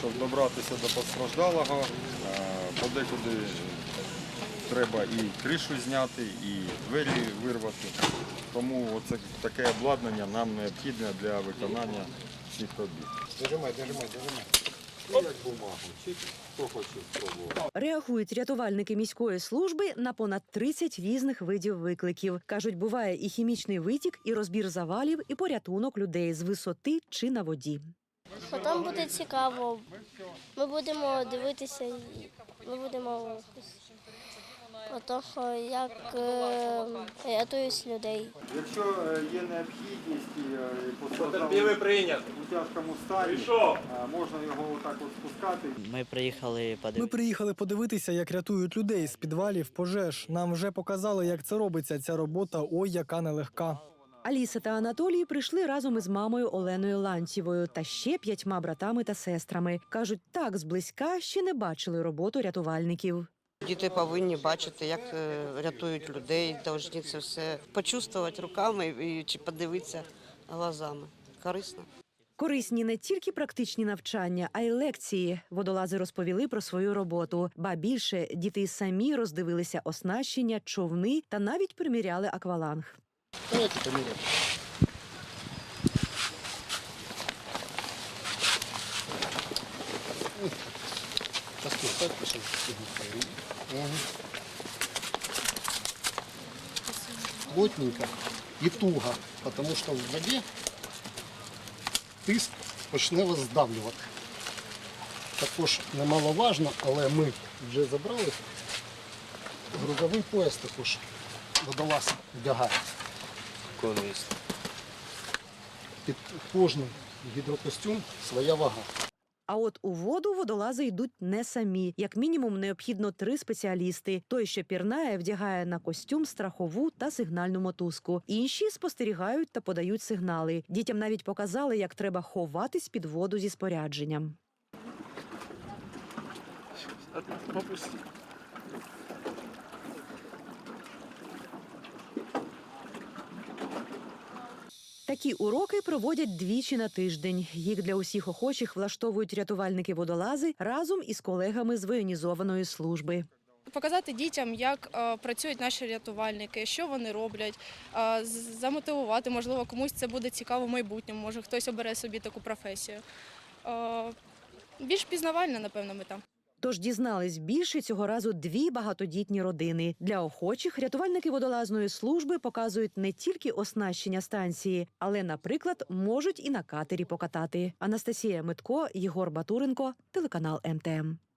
щоб добратися до постраждалого, е, подекуди треба і кришу зняти, і двері вирвати. Тому оце таке обладнання нам необхідне для виконання цих робіт. Дожимай, дожимай, дожимай. Реагують рятувальники міської служби на понад 30 різних видів викликів. кажуть, буває і хімічний витік, і розбір завалів, і порятунок людей з висоти чи на воді. Потім буде цікаво. Ми будемо дивитися, ми будемо того, як е, рятують людей. Якщо е, є необхідність е, у тяжкому стані, можна його отак от спускати. Ми приїхали Ми приїхали подивитися, як рятують людей з підвалів, пожеж. Нам вже показали, як це робиться. Ця робота ой, яка нелегка. Аліса та Анатолій прийшли разом із мамою Оленою Ланцівою та ще п'ятьма братами та сестрами. кажуть, так зблизька ще не бачили роботу рятувальників. Діти повинні бачити, як е, рятують людей, повинні це все почувствувати руками і чи подивитися глазами. Корисно. Корисні не тільки практичні навчання, а й лекції. Водолази розповіли про свою роботу. Ба більше діти самі роздивилися оснащення, човни та навіть приміряли акваланг. Давайте поміряємо. Плотненько і туго, тому що в воді тиск почне вас здавлювати. Також немаловажно, але ми вже забрали. Грузовий пояс також водолаз вдягає. Під кожний гідрокостюм своя вага. А от у воду водолази йдуть не самі. Як мінімум, необхідно три спеціалісти. Той, що пірнає, вдягає на костюм страхову та сигнальну мотузку. Інші спостерігають та подають сигнали. Дітям навіть показали, як треба ховатись під воду зі спорядженням. Такі уроки проводять двічі на тиждень. Їх для усіх охочих влаштовують рятувальники-водолази разом із колегами з воєнізованої служби. Показати дітям, як е, працюють наші рятувальники, що вони роблять, е, замотивувати, можливо, комусь це буде цікаво в майбутньому, може хтось обере собі таку професію. Е, більш пізнавально, напевно, ми там. Тож дізнались більше цього разу дві багатодітні родини. Для охочих рятувальники водолазної служби показують не тільки оснащення станції, але, наприклад, можуть і на катері покатати. Анастасія Митко, Єгор Батуренко, телеканал МТМ.